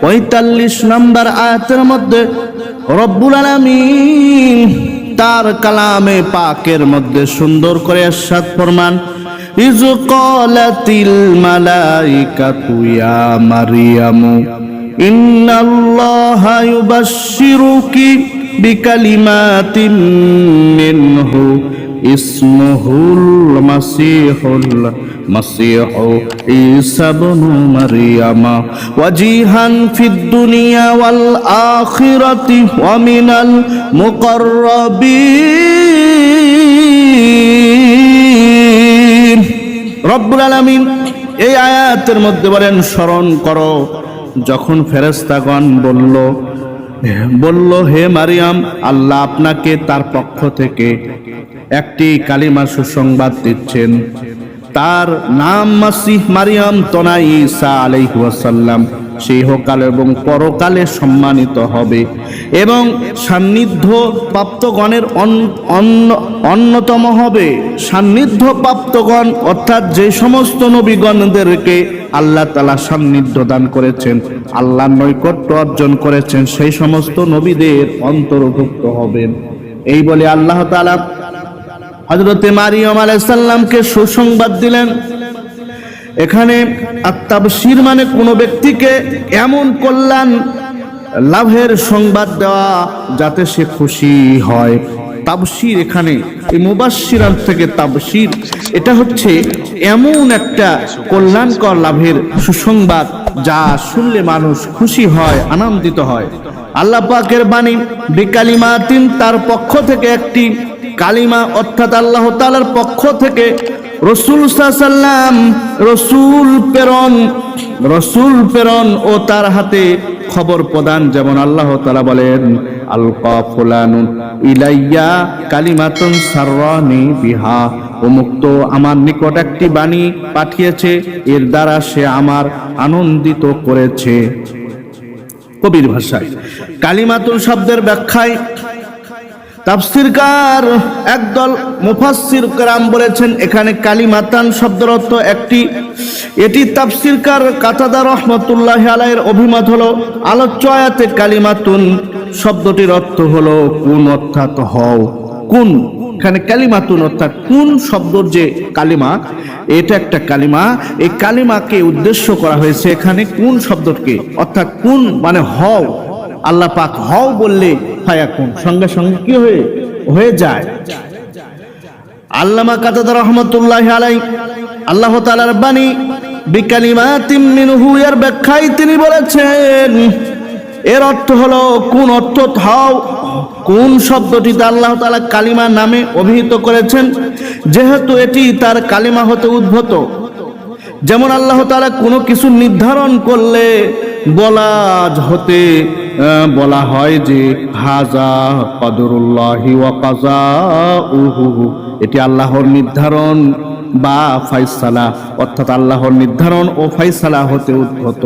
পঁয়তাল্লিশ নম্বর আয়াতের মধ্যে রব্বুল আলামিন তার কালামে পাকের মধ্যে সুন্দর করে এরশাদ ফরমান ইজ ক্বালাতিল মালাইকাতু ইয়া মারিয়ামু, ইন্নাল্লাহা ইউবাশশিরুকি বিকালিমাতিন মিনহু। ইসমুহুল মাসিহুল মাসিহ ঈসা ইবনু মারইয়ামা ওয়াজিহান ফিদ দুনিয়া ওয়াল আখিরাতি ওয়া মিনাল মুকাররাবিন। রব্বুল আলামিন এই আয়াতের মধ্যে বলেন, স্মরণ করো, যখন ফেরেস্তাগণ বলল বলল, হে মারিয়াম, আল্লাহ আপনাকে তার পক্ষ থেকে একটি কালিমা সুসংবাদ দিচ্ছেন। তার নাম মাসিহ মারিয়াম তনা ঈসা আলাইহাসাল্লাম সেই হোকাল এবং পরকালে সম্মানিত হবে। এবং সান্নিধ্য প্রাপ্তগণের অন্যতম হবে। সান্নিধ্য প্রাপ্তগণ, অর্থাৎ যে সমস্ত নবীগণদেরকে আল্লাহ তালা সান্নিধ্য দান করেছেন আল্লাহ নৈকট্য অর্জন করেছেন, সেই সমস্ত নবীদের অন্তর্ভুক্ত হবেন। এই বলে আল্লাহ তালা হজরতে মারিয়ম আলাইসাল্লামকে সুসংবাদ দিলেন। এখানে আত্মাবশির মানে কোনো ব্যক্তিকে এমন কল্যাণ লাভের সংবাদ দেওয়া যাতে সে খুশি হয়। তাবশির এখানে, এই মুবাসিরান থেকে তাবশির, এটা হচ্ছে এমন একটা কল্যাণকর লাভের সুসংবাদ যা শুনলে মানুষ খুশি হয়, আনন্দিত হয়। আল্লাহ পাকের বাণী, বিকালিমাতিন, তার পক্ষ থেকে একটি কালিমা অর্থাৎ আল্লাহ তালার পক্ষ থেকে রসুল সাল্লাম রসুল প্রেরণ রসুল প্রেরণ ও তার হাতে খবর প্রদান যেমন আল্লাহ তালা বলেন, আলকা ফুলানুন ইলাইয়া কালিমাতুন সাররানি বিহা। উমুক্ত আমার নিকট একটি বাণী পাঠিয়েছে, এর দ্বারা সে আমার আনন্দিত করেছে। কবির ভাষায় কালিমাতুল শব্দের ব্যাখ্যায় তাফসিরকার একদল মুফাসসির কেরাম বলেছেন, এখানে কালিমাতান শব্দের অর্থ একটি। এটি তাফসিরকার কাতাদা রহমতুল্লাহ আলাইয়ের অভিমত হলো, আলোচ্য আয়াতে কালিমাতুন শব্দটির অর্থ হলো, কোন অর্থাৎ হও। কোন এখানে কালিমাতুন অর্থাৎ কোন শব্দর যে কালিমা, এটা একটা কালিমা। এই কালিমাকে উদ্দেশ্য করা হয়েছে এখানে কোন শব্দকে। অর্থাৎ কোন মানে হও। আল্লাহ পাক হও বললে ফায়াকুন। সঙ্গে সঙ্গে কি হয়ে? হয়ে যায়। আল্লামা কাতাদা রহমতুল্লাহ আলাই আল্লাহ তাআলার বাণী বিকালিমাতিম মিনহু, এর ব্যাখ্যায় তিনি বলেছেন, এর অর্থ হলো কোন অর্থ হও, কোন শব্দটিতে আল্লাহ তাআলা কালিমা নামে অভিহিত করেছেন, যেহেতু এটি তার কালিমা হতে উদ্ভূত। যেমন আল্লাহ তাআলা কোনো কিছু নির্ধারণ করলে বলা হতে বলা হয় যে, হাজা কদরুল্লাহি ওয়া কাজাউহু। এটি আল্লাহর নির্ধারণ বা ফাইসালা, অর্থাৎ আল্লাহর নির্ধারণ ও ফাইসালা হতে উদ্ভূত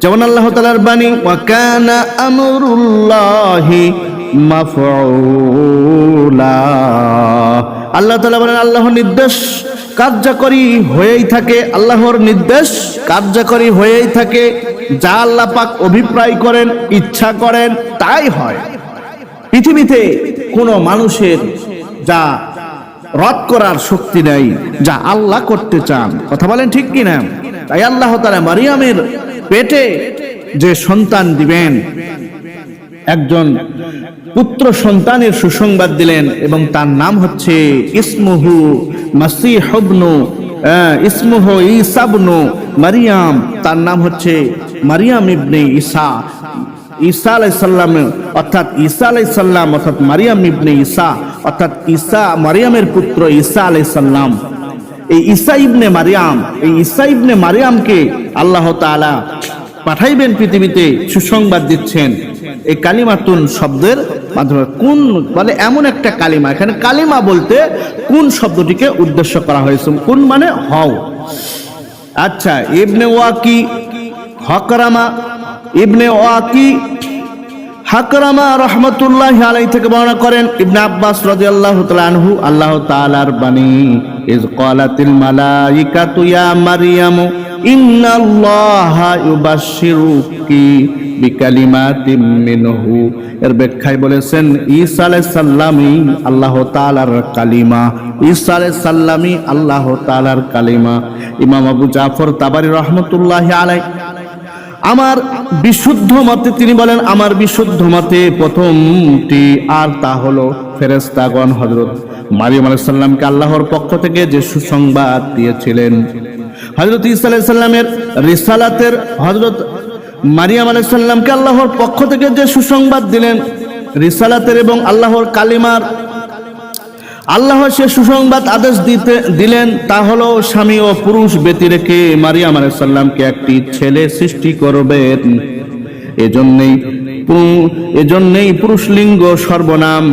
যেমন আল্লাহ তালার বাণী ওয়াকানা আমরুল্লাহি মাফউলা। আল্লাহ তাআলা বলেন, আল্লাহর নির্দেশ কার্যকরী হয়েই থাকে আল্লাহর নির্দেশ, কার্যকরী হয়েই থাকে, যা আল্লাহ পাক অভিপ্রায় করেন, ইচ্ছা করেন, তাই হয়। পৃথিবীতে কোনো মানুষের যা রদ করার শক্তি নেই, যা আল্লাহ করতে চান, কথা বলেন ঠিক কিনা? তাই আল্লাহ তারা মারিয়ামের পেটে যে সন্তান দিবেন একজন পুত্র সন্তানের সুসংবাদ দিলেন এবং তার নাম হচ্ছে ইসমুহু মাসিহবনু ইসমুহু ইসাবনু মারিয়াম। তার নাম হচ্ছে মারিয়াম ইবনে ঈসা। ঈসা আলাইসাল্লাম অর্থাৎ ঈসা আলাইসাল্লাম অর্থাৎ মারিয়াম ইবনে ঈসা, অর্থাৎ ঈসা, মারিয়ামের পুত্র ঈসা আলাইসাল্লাম এই ঈসা ইবনে মারিয়াম, এই ঈসা ইবনে মারিয়ামকে আল্লাহ তাআলা পাঠাইবেন পৃথিবীতে সুসংবাদ দিচ্ছেন। এই কালিমাতুন শব্দের মাধ্যমে কোন মানে এমন একটা কালিমা, এখানে কালিমা বলতে কোন শব্দটিকে উদ্দেশ্য করা হয়েছে, কোন মানে হও। আচ্ছা ইবনে ওয়াকি, হকরামা, ইবনে ওয়াকি, হাকরামা রহমতুল্লাহ আলাই থেকে বর্ণনা করেন, ইবনে আব্বাস রাদিয়াল্লাহু আল্লাহ আনহু, আল্লাহ তাআলার বাণী, ইজ ক্বালাতিল মালাইকাতু ইয়া মারইয়াম বলেছেন আল্লাহ কালিমা। আল্লাহ তাআলার কালিমা। জাফর আলাইহি। আমার বিশুদ্ধ মতে তিনি বলেন, আমার বিশুদ্ধ মতে প্রথমটি আর তা হলো ফেরেস্তাগণ হজরত মারিয়াম আলাইসাল্লামকে আল্লাহর পক্ষ থেকে যে সুসংবাদ দিয়েছিলেন। হজরত ইসা আলাইসাল্লামের রিসালাতের হজরত মারিয়াম আলাইসাল্লামকে আল্লাহর পক্ষ থেকে যে সুসংবাদ দিলেন রিসালাতের এবং আল্লাহর কালিমার, আল্লাহ সে সুসংবাদ আদেশ দিতে, দিলেন, তা হলো স্বামী ও পুরুষ ব্যতি রেখে মারিয়াম আলাইসাল্লামকে একটি ছেলে সৃষ্টি করবেন। এজন্যই এজন্যই পুরুষ লিঙ্গ সর্বনাম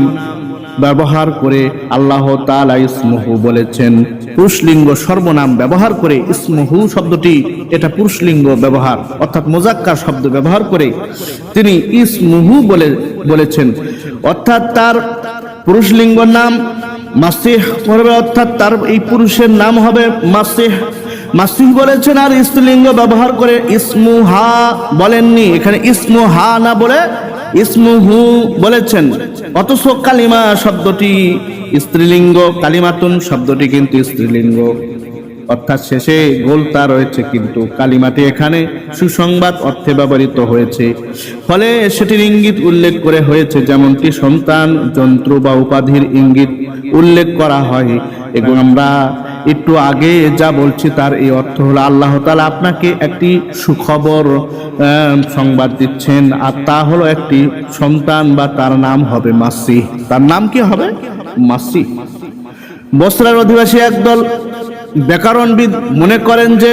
ব্যবহার করে আল্লাহ তাআলা ইসমহু বলেছেন। পুরুষলিঙ্গ সর্বনাম ব্যবহার করে ইসমহু শব্দটি, এটা পুরুষলিঙ্গ ব্যবহার, অর্থাৎ মোজাক্কার শব্দ ব্যবহার করে তিনি ইসমহু বলে, বলেছেন। অর্থাৎ তার পুরুষলিঙ্গ নাম মাসিহ করবে অর্থাৎ তার এই পুরুষের নাম হবে মাসিহ। মাসিহ বলেছেন আর স্ত্রীলিঙ্গ ব্যবহার করে ইসমুহা বলেননি, এখানে ইসমুহা না বলে ইসমুহু বলেছেন, অথচ কালিমা শব্দটি স্ত্রীলিঙ্গ, কালিমাতুন শব্দটি কিন্তু স্ত্রীলিঙ্গ। অর্থাৎ শেষে গোলতা রয়েছে কিন্তু কালিমাটি এখানে সুসংবাদ অর্থে ব্যবহৃত হয়েছে। ফলে সেটির ইঙ্গিত উল্লেখ করে হয়েছে, যেমনটি সন্তান, যন্ত্র বা উপাধির ইঙ্গিত উল্লেখ করা হয়। এবং আমরা একটু আগে যা বলছি তার এই অর্থ হলো, আল্লাহ তালা আপনাকে একটি সুখবর সংবাদ দিচ্ছেন, আর তা হলো একটি সন্তান বা তার নাম হবে মাসি তার নাম কি হবে? মাসি বস্ত্রার অধিবাসী একদল ব্যাকরণবিদ মনে করেন যে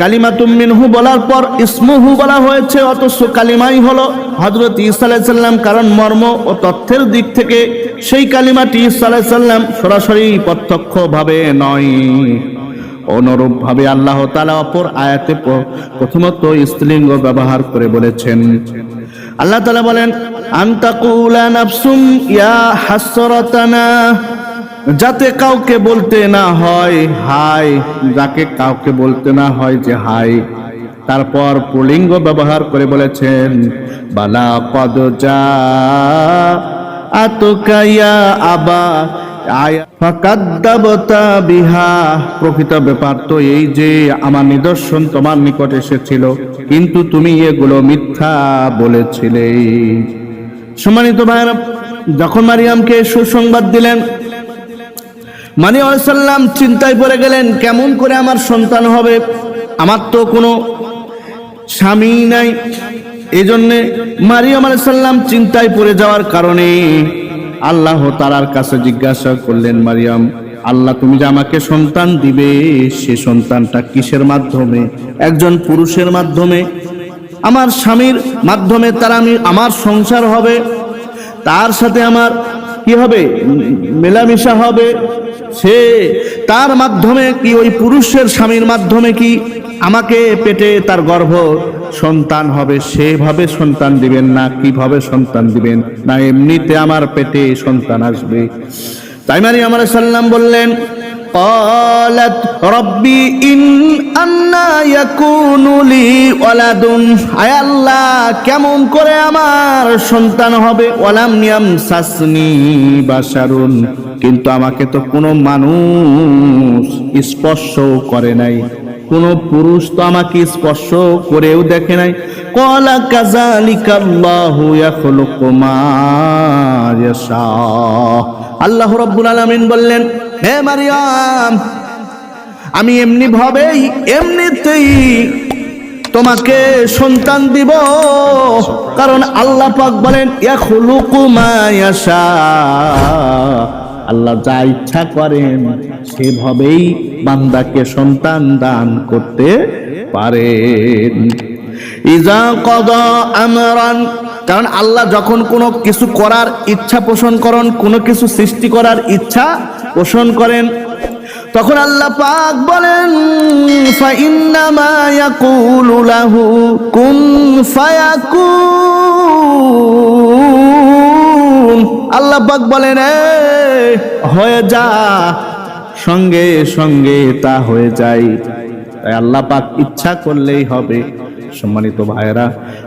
কালিমা তুমিনহু বলার পর ইসমুহু বলা হয়েছে, অথচ কালিমাই হলো হজরত ইসা আলাইসাল্লাম কারণ মর্ম ও তথ্যের দিক থেকে সেই কালিমাটি ইসা আলাইসাল্লাম সরাসরি প্রত্যক্ষ ভাবে নয়। অনুরূপ ভাবে আল্লাহ তালা অপর আয়াতে প্রথমত স্ত্রীলিঙ্গ ব্যবহার করে বলেছেন। আল্লাহ তালা বলেন আন্তাকুলা নাফসুম ইয়া হাসরাতানা। যাতে কাউকে বলতে না হয় হাই যাকে কাউকে বলতে না হয় যে হাই তারপর পুলিঙ্গ ব্যবহার করে বলেছেন, বালা পদ যা আতকাইয়া আবা বিহা। প্রকৃত ব্যাপার তো এই যে, আমার নিদর্শন তোমার নিকট এসেছিল, কিন্তু তুমি এগুলো মিথ্যা বলেছিলে। সম্মানিত ভাইরা যখন মারিয়ামকে সুসংবাদ দিলেন মানি আলাইসাল্লাম চিন্তায় পড়ে গেলেন, কেমন করে আমার সন্তান হবে? আমার তো কোনো স্বামী নাই। এই জন্যে মারিয়াম আলাইসাল্লাম চিন্তায় পড়ে যাওয়ার কারণে আল্লাহ তালার কাছে জিজ্ঞাসা করলেন, মারিয়াম, আল্লাহ তুমি যে আমাকে সন্তান দিবে, সে সন্তানটা কিসের মাধ্যমে? একজন পুরুষের মাধ্যমে। আমার স্বামীর মাধ্যমে তার আমি, আমার সংসার হবে, তার সাথে আমার কি হবে? মেলামেশা হবে সে তার মাধ্যমে কি ওই পুরুষের স্বামীর মাধ্যমে কি আমাকে পেটে তার গর্ভ সন্তান হবে সেভাবে সন্তান দিবেন না কিভাবে সন্তান দিবেন না এমনিতে আমার পেটে সন্তান আসবে তাই মানে আমার সাল্লাম বললেন قالت ربي إن أنا يكون لي ولد আয় আল্লাহ কেমন করে আমার সন্তান হবে ওয়ালাম নিয়াম সাসনি বাসারুন কিন্তু আমাকে তো কোনো মানুষ স্পর্শ করে নাই। কোন পুরুষ তো আমাকে স্পর্শ করেও দেখে নাই। কলা কাজালিকা আল্লাহু ইয়াখলুকু মা আল্লাহ রাব্বুল আলামিন বললেন, হে মারিয়াম, আমি এমনি ভাবেই এমনিতেই তোমাকে সন্তান দিব। কারণ আল্লাহ পাক বলেন, ইয়াখলুকু মা আল্লাহ যা ইচ্ছা করেন, সেভাবেই বান্দাকে সন্তান দান করতে পারেন। ইজা কদ আমরান, কারণ আল্লাহ যখন কোনো কিছু করার ইচ্ছা পোষণ করেন, কোনো কিছু সৃষ্টি করার ইচ্ছা পোষণ করেন, তখন আল্লাহ পাক বলেন, ফাইন্নামা ইয়াকুলু লাহু, কুন ফায়াকুন আল্লাহ পাক বলেন হয়ে যা, সঙ্গে সঙ্গে তা হয়ে যায়। তাই আল্লাহ পাক ইচ্ছা করলেই হবে। সম্মানিত ভাইরা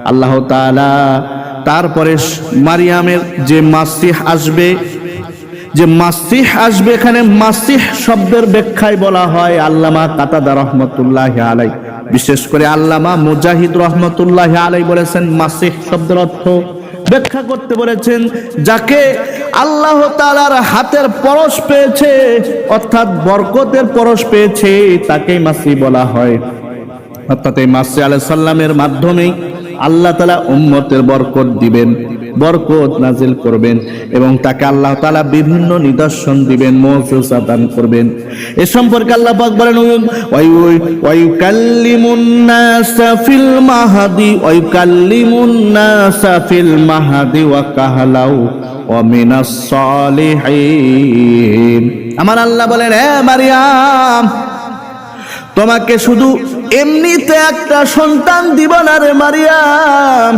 আল্লাহ তাআলা তারপরে মারিয়ামের যে মাসিহ আসবে, যে মাসিহ আসবে এখানে মাসিহ শব্দের ব্যাখ্যায় বলা হয় আল্লামা কাতাদা রহমতুল্লাহ আলাই বিশেষ করে আল্লামা মুজাহিদ রহমতুল্লাহ আলাই বলেছেন মাসিহ শব্দের অর্থ ব্যাখ্যা করতে বলেছেন, যাকে আল্লাহ তালার হাতের পরশ পেয়েছে, অর্থাৎ বরকতের পরশ পেয়েছে, তাকেই মাসি বলা হয়। অর্থাৎ এই মাসি আলাহ সাল্লামের মাধ্যমেই আল্লাহ তালা উম্মতের বরকত দিবেন। বরকত নাজিল করবেন এবং তাকে আল্লাহ তালা বিভিন্ন নিদর্শন দিবেন মৌসুসা দান করবেন। এ সম্পর্কে আল্লাহ পাক বলেন আমার আল্লাহ বলেন, এ মারিয়াম, তোমাকে শুধু এমনিতে একটা সন্তান দিব না রে মারিয়াম।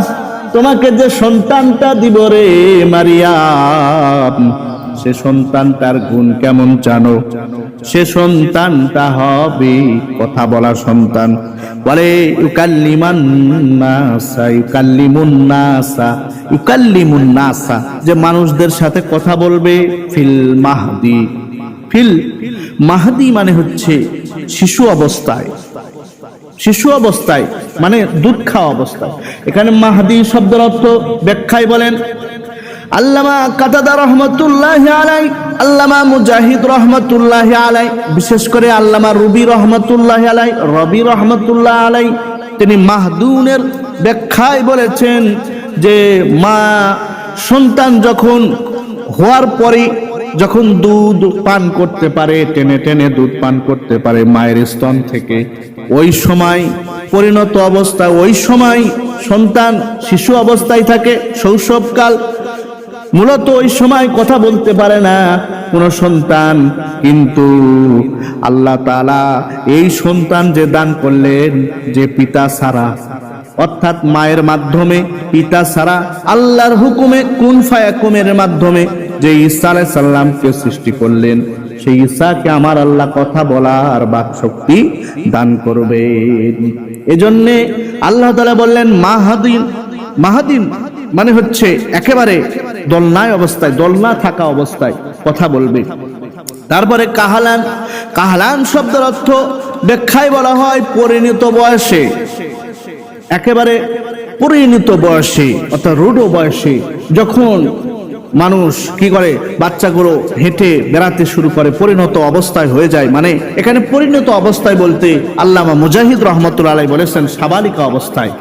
তোমাকে যে সন্তানটা দিব রে মারিয়াম, সে সন্তানটার গুণ কেমন জানো? সে সন্তানটা হবে কথা বলা সন্তান। বলে ইউকাল্লিমান নাসা ইউকাল্লিমুন নাসা ইউকাল্লিমুন নাসা যে মানুষদের সাথে কথা বলবে, ফিল মাহদি। ফিল মাহদি মানে হচ্ছে শিশু অবস্থায়। শিশু অবস্থায় মানে দুধ খাওয়া অবস্থায়। এখানে মাহাদি শব্দের অর্থ ব্যাখ্যায় বলেন, আল্লামা কাতাদা রহমতুল্লাহ আলাই, আল্লামা মুজাহিদ রহমতুল্লাহ আলাই, বিশেষ করে আল্লামা রুবি রহমতুল্লাহ আলাই, রবি রহমতুল্লাহ আলাই, তিনি মাহদুনের ব্যাখ্যায় বলেছেন যে মা সন্তান যখন হওয়ার পরে যখন দুধ পান করতে পারে, টেনে টেনে দুধ পান করতে পারে মায়ের স্তন থেকে ওই সময় পরিণত অবস্থা ওই সময় সন্তান, শিশু অবস্থায় থাকে, শৈশবকাল। মূলত ওই সময় কথা বলতে পারে না কোনো সন্তান, কিন্তু আল্লাহ তালা এই সন্তান যে দান করলেন যে পিতা সারা অর্থাৎ মায়ের মাধ্যমে পিতা সারা আল্লাহর হুকুমে কুন ফায়াকুমের মাধ্যমে যে ঈসা আলাইহিস সালামকে সৃষ্টি করলেন। সেই ঈসাকে আমার আল্লাহ কথা বলার বাক শক্তি দান করবেন এজন্যে আল্লাহ তাআলা বললেন, মাহাদিন মাহাদিন মানে হচ্ছে একেবারে দলনায় অবস্থায়, দলনা থাকা অবস্থায় কথা বলবে। তারপরে কাহালান কাহালান শব্দের অর্থ ব্যাখ্যায় বলা হয় পরিণত বয়সে, একেবারে পরিণত বয়সে অর্থাৎ রুডো বয়সে, যখন মানুষ কি করে? বাচ্চাগুলো হেঁটে বেড়াতে শুরু করে, পরিণত অবস্থায় হয়ে যায়। মানে এখানে পরিণত অবস্থায় বলতে আল্লামা মুজাহিদ রহমতুল্লাহ আলাই বলেছেন সাবালিকা অবস্থায়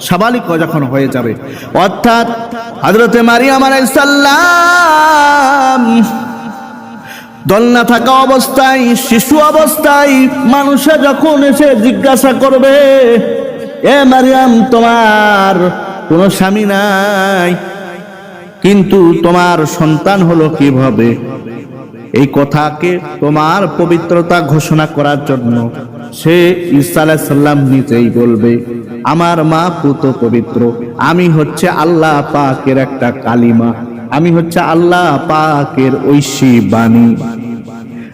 সাবালিকা যখন হয়ে যাবে। অর্থাৎ হজরতে মারিয়াম আলাইসাল্লাম দলনা থাকা অবস্থায়, শিশু অবস্থায় মানুষে যখন এসে জিজ্ঞাসা করবে, এ মারিয়াম, তোমার কোনো স্বামী নাই? কিন্তু তোমার সন্তান হলো কীভাবে? এই কথাকে তোমার পবিত্রতা ঘোষণা করার জন্য সে আলাইহিস নিজেই বলবে, আমার মা পুত পবিত্র, আমি হচ্ছে আল্লাহ পাকের একটা কালিমা, আমি হচ্ছে আল্লাহ পাকের ঐশী বাণী।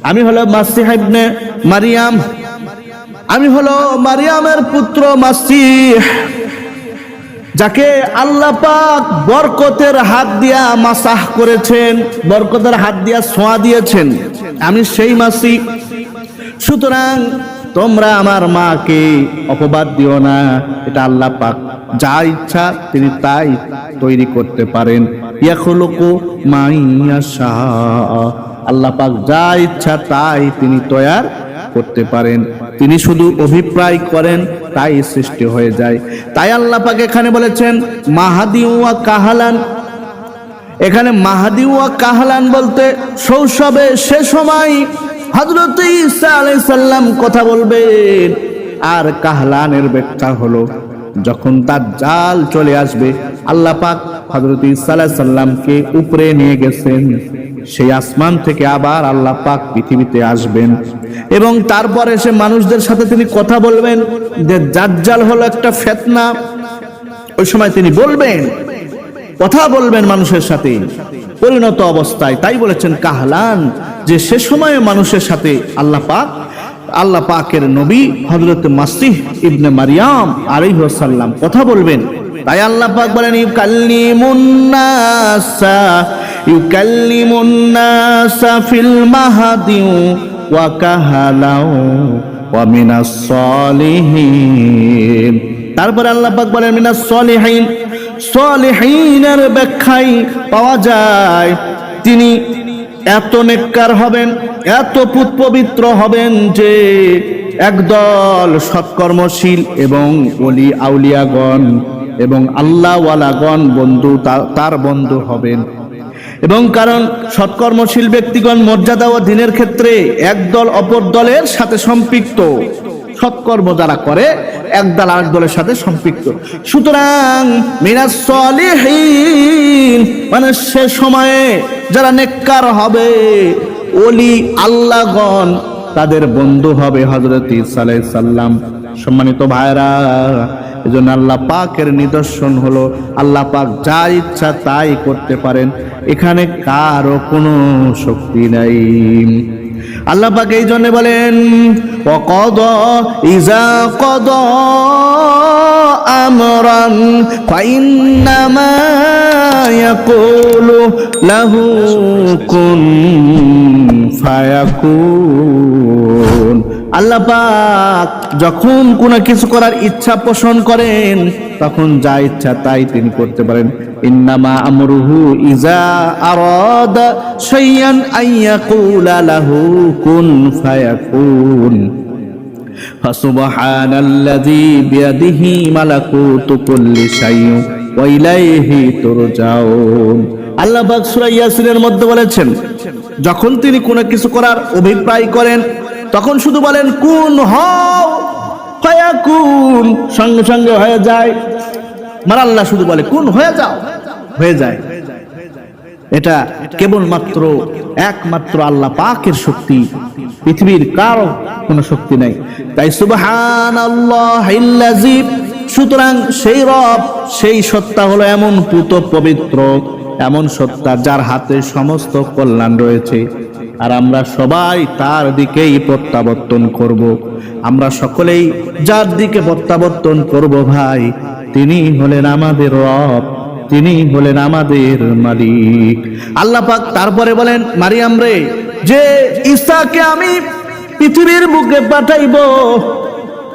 আমি হলো মাসিহ ইবনে মারিয়াম, আমি হলো মারিয়ামের পুত্র মাসিহ। যাকে আল্লাহ পাক বরকতের হাত দিয়া মাসাহ করেছেন, বরকতের হাত দিয়া ছোঁয়া দিয়েছেন, আমি সেই মাসি। সুতরাং তোমরা আমার মাকে অপবাদ দিও না, এটা আল্লাহ পাক যা ইচ্ছা তিনি তাই তৈরি করতে পারেন। আল্লাহ পাক যা ইচ্ছা তাই তিনি তৈয়ার করতে পারেন। তিনি শুধু অভিপ্রায় করেন, তাই সৃষ্টি হয়ে যায়। তাই আল্লাহ পাক এখানে বলেছেন, মাহাদি ওয়া কাহালান। এখানে মাহাদি ওয়া কাহালান বলতে শৈশবে সে সময় হজরত ঈসা আলাইহিস সালাম কথা বলবেন। আর কাহলানের ব্যাখ্যা হলো, যখন তার জাল চলে আসবে, আল্লাহ পাক হজরত ঈসা আলাইহিস সালামকে উপরে নিয়ে গেছেন। সেই আসমান থেকে আবার আল্লাহ পাক পৃথিবীতে আসবেন। এবং তারপর এসে মানুষদের সাথে তিনি কথা বলবেন যে জাজ্জাল হলো একটা ফেতনা। ওই সময় তিনি বলবেন, কথা বলবেন মানুষের সাথে। পরিণত অবস্থায় তাই বলেছেন কাহলান যে সে সময়ে মানুষের সাথে আল্লাহ পাক, আল্লাহ পাকের নবী হজরত মাসিহ ইবনে মারিয়াম আলাইহাল্লাম কথা বলবেন। তাই আল্লাহ পাক বলেন ইউকাল্লিমুন্নাসা ইউকাল্লিমুন্নাসা ফিল মাহাদি ওয়া কাহালাও ওয়া মিনাস সলিহিন। তারপরে আল্লাহ বলেন, মিনাস সলিহিন। সলিহিনের ব্যাখ্যাই পাওয়া যায়, তিনি এত নেককার হবেন, এত পুত পবিত্র হবেন যে একদল সৎকর্মশীল এবং অলি আউলিয়াগণ এবং আল্লাহওয়ালাগণ বন্ধু তার বন্ধু হবেন। এবং কারণ সৎকর্মশীল ব্যক্তিগণ মর্যাদা ও দিনের ক্ষেত্রে একদল অপর দলের সাথে সম্পৃক্ত। সৎকর্ম যারা করে, এক দল আরেক দলের সাথে সম্পৃক্ত। সুতরাং মানে সে সময়ে যারা নেককার হবে, ওলি আল্লাহগণ তাদের বন্ধু হবে হজরত সাল্লাম সম্মানিত ভাইরা এজন্য আল্লাহ পাকের নিদর্শন হলো আল্লাহ পাক যা ইচ্ছা তাই করতে পারেন। এখানে কারও কোনো শক্তি নাই। আল্লাহ পাক এই জন্য বলেন অকদ ইজা কদ আমরান ফাইন্নামা ইয়াকুলু লাহু কুন ফায়াকুন আল্লাহ পাক যখন কোনো কিছু করার ইচ্ছা পোষণ করেন, তখন যা ইচ্ছা তাই তিনি করতে পারেন। ইন্নামা আমরুহু ইজা আরাদ শাইয়ান আইয়াকুলা লাহু কুন ফায়াকুন। ফাসুবহানাল্লাযী বিয়াদিহি মালাকুতু কুল্লি শাইইন ওয়া ইলাইহি তুরজাউন। আল্লাহ পাক সূরা ইয়াসিনের মধ্যে বলেছেন, যখন তিনি কোনো কিছু করার অভিপ্রায় করেন তখন শুধু বলেন, কুন হও কুন। সঙ্গে সঙ্গে হয়ে যায়। মার আল্লাহ শুধু বলে, কুন, হয়ে যাও। হয়ে যায়। এটা কেবলমাত্র একমাত্র আল্লাহ পাকের শক্তি। পৃথিবীর কারও কোনো শক্তি নাই। তাই সুবহান আল্লাহ সুতরাং সেই রব, সেই সত্তা হলো এমন পুত পবিত্র, এমন সত্তা যার হাতে সমস্ত কল্যাণ রয়েছে। আর আমরা সবাই তার দিকেই প্রত্যাবর্তন করব। আমরা সকলেই যার দিকে প্রত্যাবর্তন করব ভাই, তিনি হলেন আমাদের রব, তিনি হলেন আমাদের মালিক আল্লাহ পাক তারপরে বলেন, মারিয়াম রে, যে ঈসাকে আমি পৃথিবীর মুখে পাঠাইব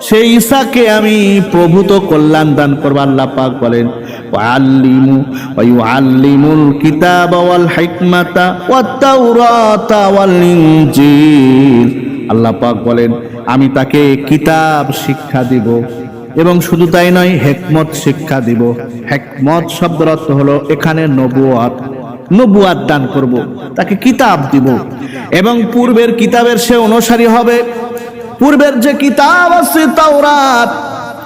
সেই ঈসাকে আমি প্রভূত কল্যাণ দান করব, আল্লাহ পাক বলেন ওয়াল্লিমু ওয়ায়ুআল্লিমুল কিতাবা ওয়াল হিকমাতা ওয়াত তাওরাতা ওয়াল ইনজিল। আল্লাহ পাক বলেন, আমি তাকে কিতাব শিক্ষা দিব এবং শুধু তাই নয়, হেকমত শিক্ষা দিব। হেকমত শব্দের অর্থ হলো, এখানে নবুয়াত নবুয়াত দান করব, তাকে কিতাব দিব এবং পূর্বের কিতাবের সে অনুসারী হবে। পূর্বের যে কিতাব আছে, তাওরাত,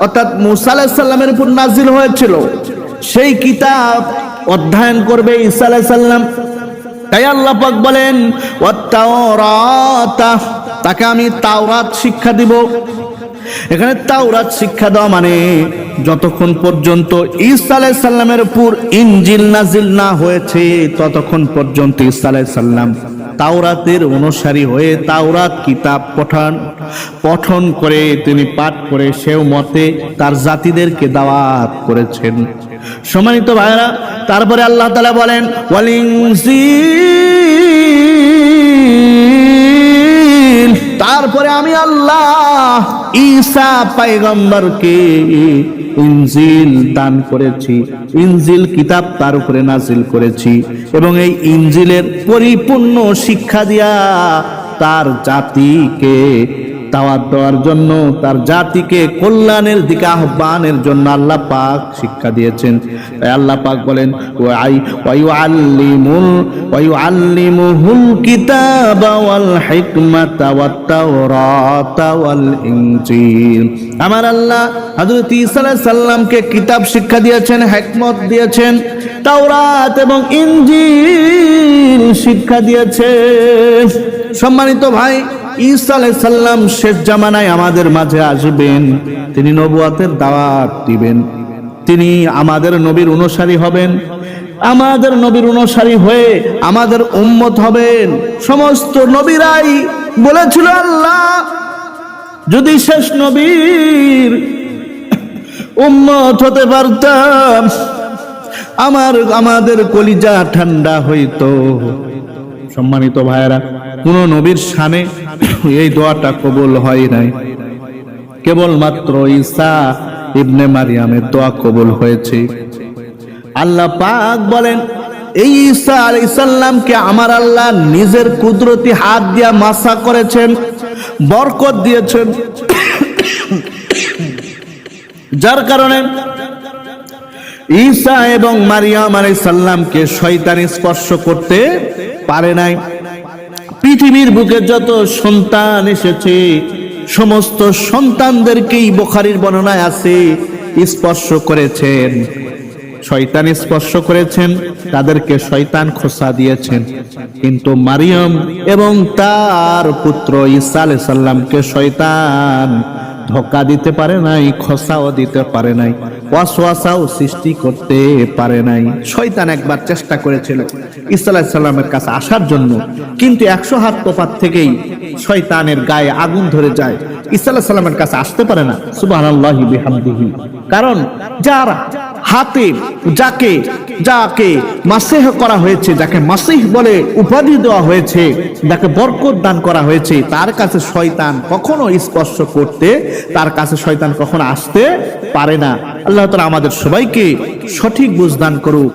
অর্থাৎ মুসা আলাইহিস সাল্লামের উপর নাজিল হয়েছিল, সেই কিতাব অধ্যয়ন করবে ঈসা আলাইহিস সাল্লাম তাই আল্লাহ পাক বলেন তাকে আমি তাওরাত শিক্ষা দিব। এখানে তাওরাত শিক্ষা দেওয়া মানে যতক্ষণ পর্যন্ত ঈসা আলাইহিস সাল্লামের উপর ইনজিল নাজিল না হয়েছে, ততক্ষণ পর্যন্ত ঈসা আলাইহিস সাল্লাম তাওরাতের অনুসারী হয়ে তাওরাত কিতাব পঠন পঠন করে তিনি পাঠ করে সেও মতে তার জাতিদেরকে দাওয়াত করেছেন। সম্মানিত ভাইরা তারপরে আল্লাহ তালা বলেন তারপরে আমি আল্লাহ ঈসা পাইগম্বরকে ইনজিল দান করেছি। ইনজিল কিতাব তার উপরে নাজিল করেছি। এবং এই ইনজিলের পরিপূর্ণ শিক্ষা দিয়া তার জাতিকে দাওয়াত দেওয়ার জন্য তার জাতিকে কল্যাণের দিকে আহ্বানের জন্য আল্লাহ পাক শিক্ষা দিয়েছেন। তাই আল্লাহ পাক বলেন, ওয়াই ওয়ায়ু আল্লিমুল ওয়ায়ু আল্লিমুহুল কিতাবা ওয়াল হিকমাতা ওয়াত তাওরাতা ওয়াল ইনজিল। আমার আল্লাহ হযরত ঈসা আলাইহিস কিতাব শিক্ষা দিয়েছেন, হিকমত দিয়েছেন, তাওরাত এবং ইনজিল শিক্ষা দিয়েছেন। সম্মানিত ভাই ঈসা আলাইহিস শেষ জামানায় আমাদের মাঝে আসবেন। তিনি নবুয়াতের দাওয়াত দিবেন। তিনি আমাদের নবীর অনুসারী হবেন। আমাদের নবীর অনুসারী হয়ে আমাদের উম্মত হবেন। সমস্ত নবীরাই বলেছিল, আল্লাহ, যদি শেষ নবীর উম্মত হতে পারতাম, আমার, আমাদের কলিজা ঠান্ডা হইতো। সম্মানিত ভাইয়েরা কোন নবীর শানে এই দোয়াটা কবুল হয় নাই। কেবলমাত্র ঈসা ইবনে মারিয়ামের দোয়া কবুল হয়েছে। আল্লাহ পাক বলেন, এই ঈসা আলাইসাল্লামকে আমার আল্লাহ নিজের কুদরতি হাত দিয়া মাসা করেছেন, বরকত দিয়েছেন। যার কারণে ঈসা এবং মারিয়াম আলাইসাল্লামকে শয়তান স্পর্শ করতে পারে নাই। পৃথিবীর বুকে যত সন্তান এসেছে, সমস্ত সন্তানদেরকেই বোখারির বর্ণনায় আছে, স্পর্শ করেছেন। শয়তান স্পর্শ করেছেন, তাদেরকে শয়তান খোসা দিয়েছেন। কিন্তু মারিয়াম এবং তার পুত্র ঈসা আলাইহিস সাল্লামকে শয়তান ধোকা দিতে পারে নাই, খসাও দিতে পারে নাই, ওয়াসওয়াসাও সৃষ্টি করতে পারে নাই। শয়তান একবার চেষ্টা করেছিল ঈসা আলাইহিস সাল্লামের কাছে আসার জন্য, কিন্তু একশো হাত তোপাত থেকেই শয়তানের গায়ে আগুন ধরে যায়। ঈসা আলাইহিস সাল্লামের কাছে আসতে পারে না। সুবহানাল্লাহি বিহামদিহি। কারণ যার হাতে যাকে যাকে মাসেহ করা হয়েছে, যাকে মাসিহ বলে উপাধি দেওয়া হয়েছে, যাকে বরকত দান করা হয়েছে, তার কাছে শয়তান কখনো স্পর্শ করতে, তার কাছে শয়তান কখনো আসতে পারে না। আল্লাহ তাআলা আমাদের সবাইকে সঠিক বুঝদান করুক।